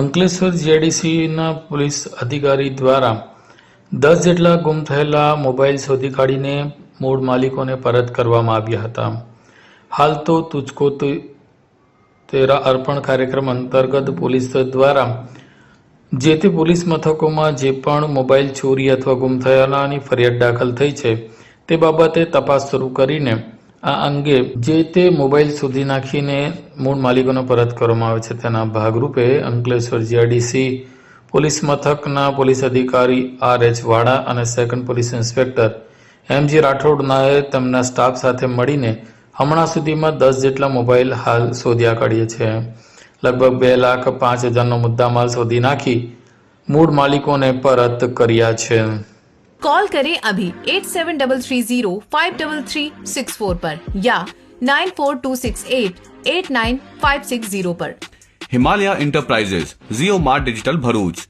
Ankleshwar જીઆઈડીસીના police અધિકારી દ્વારા દસ જેટલા ગુમ થયેલા મોબાઈલ શોધી કાઢીને મૂળ માલિકોને પરત કરવામાં આવ્યા હતા. હાલ તો તુચકો તેરા અર્પણ કાર્યક્રમ અંતર્ગત પોલીસ દ્વારા જે તે પોલીસ મથકોમાં જે પણ મોબાઈલ ચોરી અથવા ગુમ થયાની ફરિયાદ દાખલ થઈ છે, તે બાબતે તપાસ શરૂ કરીને આ અંગે જે તે મોબાઈલ શોધી નાખીને મૂળ માલિકોને પરત કરવામાં આવે છે, તેના ભાગરૂપે અંકલેશ્વર જીઆરડીસી પોલીસ મથકના પોલીસ અધિકારી આર એચ વાડા અને second police inspector M G રાઠોડનાએ તેમના સ્ટાફ સાથે મળીને હમણાં સુધીમાં દસ જેટલા મોબાઈલ હાલ શોધ્યા કાઢીએ છે. લગભગ બે લાખ પાંચ હજારનો મુદ્દામાલ શોધી નાખી મૂળ માલિકોને પરત કર્યા છે. कॉल करें अभी eight seven double three zero five double three six four पर या nine four two six eight eight nine five six zero पर Himalaya enterprises Jio mart digital Bharuch